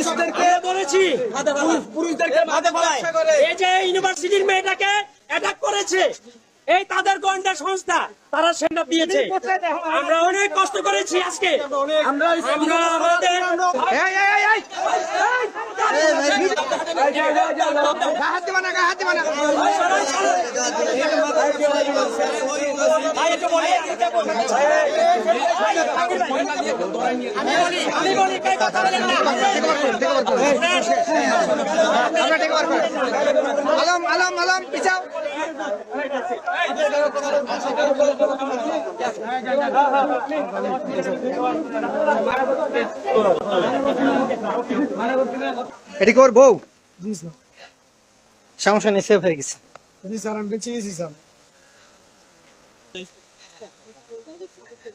পুরুষদেরকে বলেছি পুরুষদেরকে ফেলায় এই যে ইউনিভার্সিটির মেয়েটাকে অ্যাটাক করেছে এই তাদের গোয়েন্দা সংস্থা তারা সেটা দিয়েছে আমরা অনেক কষ্ট করেছি আজকে আমরা আমাদের হাত আমি আমি over করি। আলম আলম আলম পিছাও এটি কি ওর বউ সমস্যা নেই সেভ হয়ে গেছে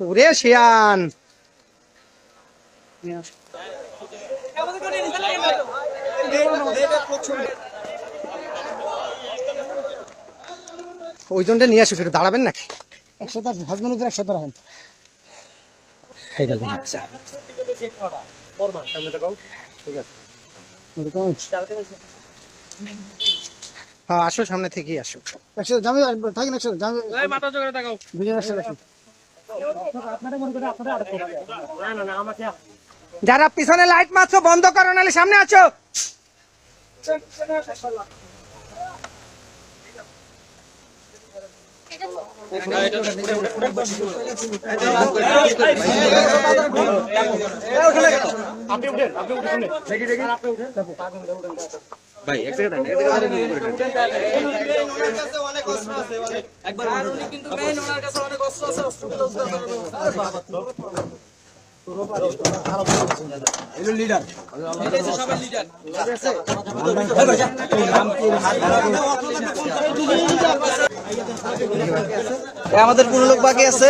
ওরে শিয়ান। ওইজনটা নিয়ে আসো দাঁড়াবেন নাকি? একশো তার হাজবেন্ড ওদের একশো রাখেন। হ্যাঁ আসো সামনে থেকেই আসো। একসাথে জামি থাকেন জামি মাথা জোগাড়ে দেখাও দুজন একশো রাখেন আপনারা মনে করে আপনারা আটক করবেন। না না না আমাকে যারা পিছনে বন্ধ করো নাহলে সামনে আছো আমাদের কোনো লোক বাকি আছে?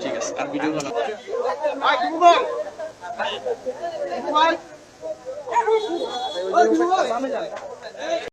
ঠিক আছে আর ভিডিও বানাবো